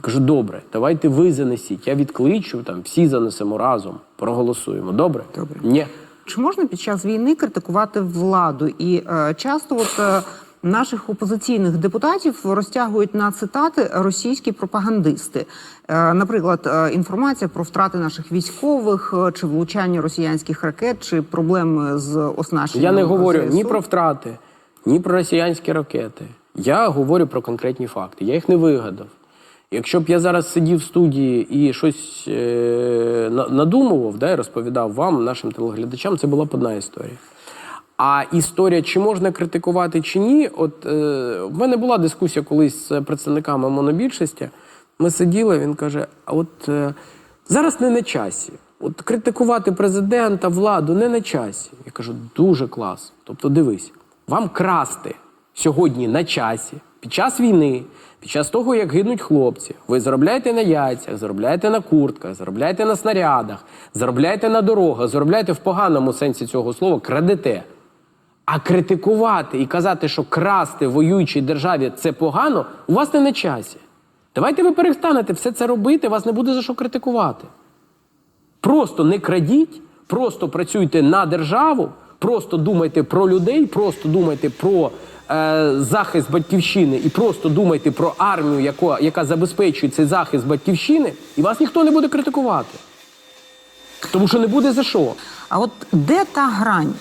Я кажу, добре, давайте ви занесіть. Я відкличу, там всі занесемо разом, проголосуємо. Добре? Добре. Ні. Чи можна під час війни критикувати владу? І е, часто от е, наших опозиційних депутатів розтягують на цитати російські пропагандисти. Е, наприклад, е, інформація про втрати наших військових, е, чи влучання росіянських ракет, чи проблеми з оснащенням. Я не говорю ЗСУ. ні про втрати, ні про росіянські ракети. Я говорю про конкретні факти. Я їх не вигадав. Якщо б я зараз сидів в студії і щось е, надумував, да, і розповідав вам, нашим телеглядачам, це була б одна історія. А історія, чи можна критикувати, чи ні, от е, в мене була дискусія колись з представниками монобільшості. Ми сиділи, він каже: а от е, зараз не на часі. От критикувати президента, владу не на часі. Я кажу, дуже клас. Тобто, дивись, вам красти сьогодні на часі, під час війни, під час того, як гинуть хлопці, ви заробляєте на яйцях, заробляєте на куртках, заробляєте на снарядах, заробляєте на дорогах, заробляєте в поганому сенсі цього слова, крадете. А критикувати і казати, що красти воюючій державі це погано, у вас не на часі. Давайте ви перестанете все це робити, вас не буде за що критикувати. Просто не крадіть, просто працюйте на державу, просто думайте про людей, просто думайте про е, захист батьківщини і просто думайте про армію, яка, яка забезпечує цей захист батьківщини, і вас ніхто не буде критикувати. Тому що не буде за що. А от де та грань